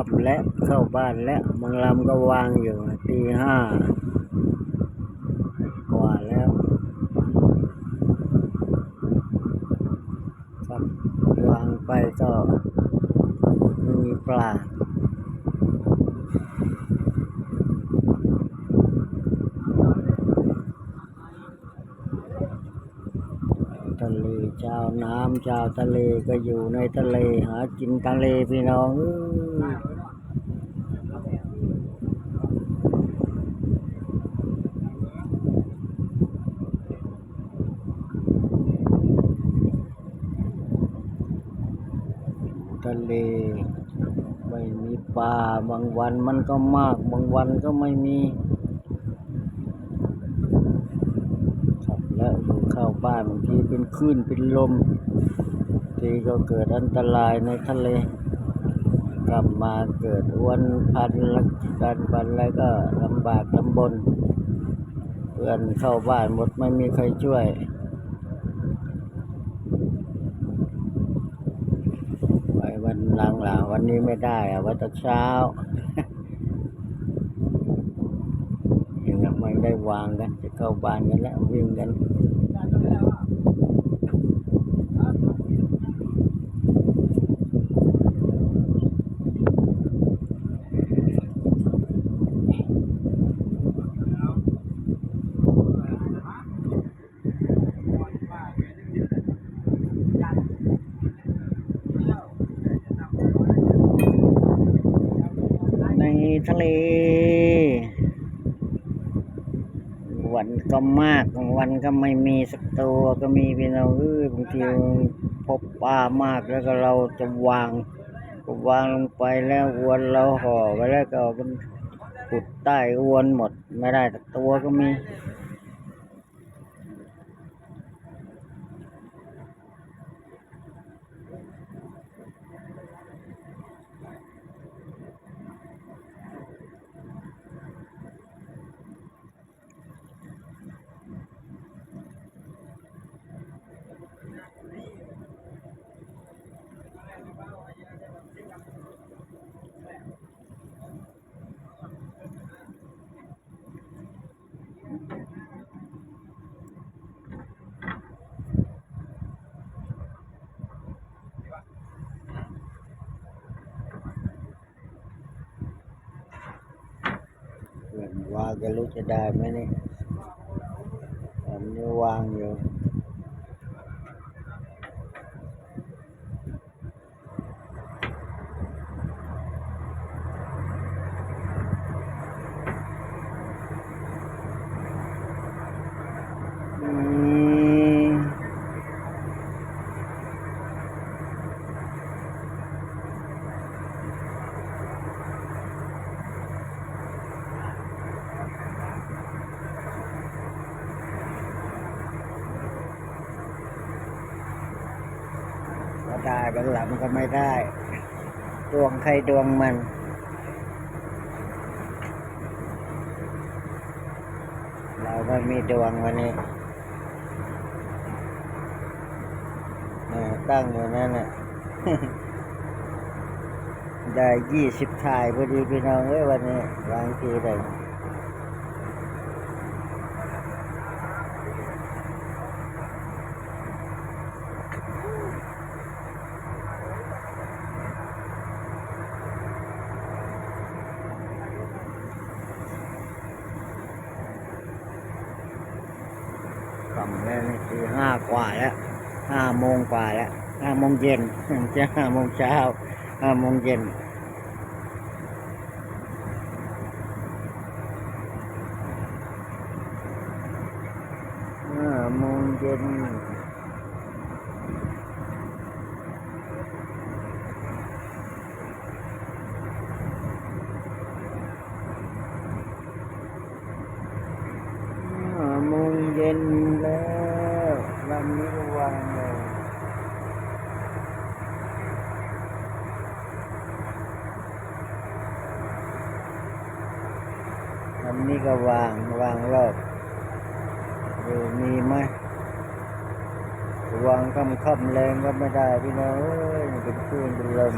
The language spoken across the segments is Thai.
ขับและเข้าบ้านและบางลำก็วางอยู่ตีห้ากว่าแล้วครับวางไปก็ไม่มีปลา ทะเลเจ้าน้ำเจ้าทะเลก็อยู่ในทะเลหากินทะเลพี่น้องทะเลไม่มีปลาบางวันมันก็มาก บางวันก็ไม่มี ครับแล้วอยู่เข้า บ้านบางทีเป็นคลื่นเป็นลมบางทีก็เกิดอันตรายในทะเล กลับมาเกิดอ้วนพันละกันพันแล้วก็ลำบากลำบนเพื่อนเข้าบ้านหมดไม่มีใครช่วยไปวันหลังหลังวันนี้ไม่ได้อะวันตอเช้ายังไม่ได้วางกันจะเข้าบ้านกันแล้ววิ่งกัน ใน ทะเล วันก็มากวันก็ไม่มีสักตัวก็มีเป็นเอาเออบางทีพบปลามากแล้วก็เราจะวางก็วางลงไปแล้วอวนเราห่อไปแล้วก็มันขุดใต้อวนหมด ไม่ได้สักตัวก็มี เพื่อนวางก็รู้จะได้ไหมเนี่ยอันนี้วางอยู่ อืมก็ ได้บางหลังก็ไม่ได้ ดวงใครดวงมัน เราไม่มีดวงวันนี้เออตั้งอยู่นั่นน่ะได้ยี่สิบถ่ายพอดีพี่น้องเอ้ยวันนี้วางทีเลย กำแล้วนี่คือห้ากว่าแล้วห้าโมงกว่าแล้วห้าโมงเย็นจะห้าโมงเช้าห้าโมงเย็นห้าโมงเย็นห้าโมงเย็นแล้วลำนี้วางเลยลำนี้ก็วางวางรอบดูมีไหมวางคำค่ำแรงก็ไม่ได้พี่น้องเอ้ยมันเป็นคลื่นเป็นลม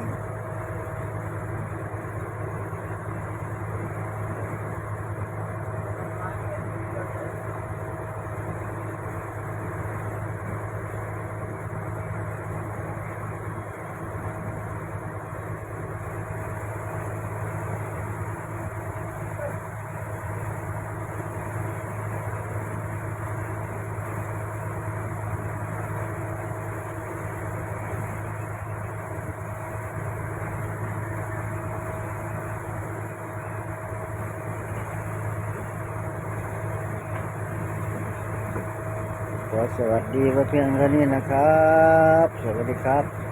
สวัสดีไว้เพียงเท่านี้นะครับ สวัสดีครับ